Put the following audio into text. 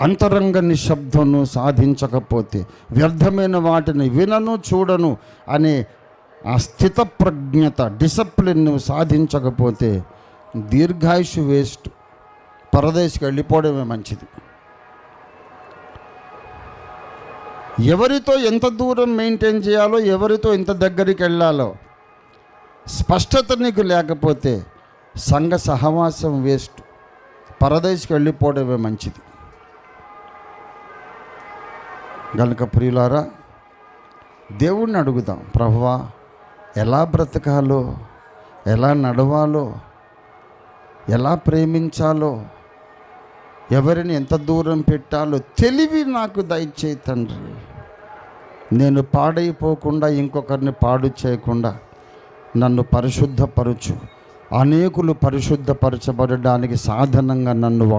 అంతరంగ నిశ్శబ్దను సాధించకపోతే వ్యర్థమైన వాటిని వినను చూడను అనే ఆ స్థిత ప్రజ్ఞత సాధించకపోతే దీర్ఘాయుషు వేస్ట్. పరదేశికి వెళ్ళిపోవడమే మంచిది. ఎవరితో ఎంత దూరం మెయింటైన్ చేయాలో ఎవరితో ఎంత దగ్గరికి వెళ్ళాలో స్పష్టత నీకు లేకపోతే సంఘ సహవాసం వేస్ట్. పరదేశికి వెళ్ళిపోవడమే మంచిది. గనుక ప్రియులారా దేవుణ్ణి అడుగుదాం ప్రభువా ఎలా బ్రతకాలో ఎలా నడవాలో ఎలా ప్రేమించాలో ఎవరిని ఎంత దూరం పెట్టాలో తెలివి నాకు దయచేయి తండ్రి. నేను పాడైపోకుండా ఇంకొకరిని పాడు చేయకుండా నన్ను పరిశుద్ధపరచు. అనేకులు పరిశుద్ధపరచబడడానికి సాధనంగా నన్ను వా-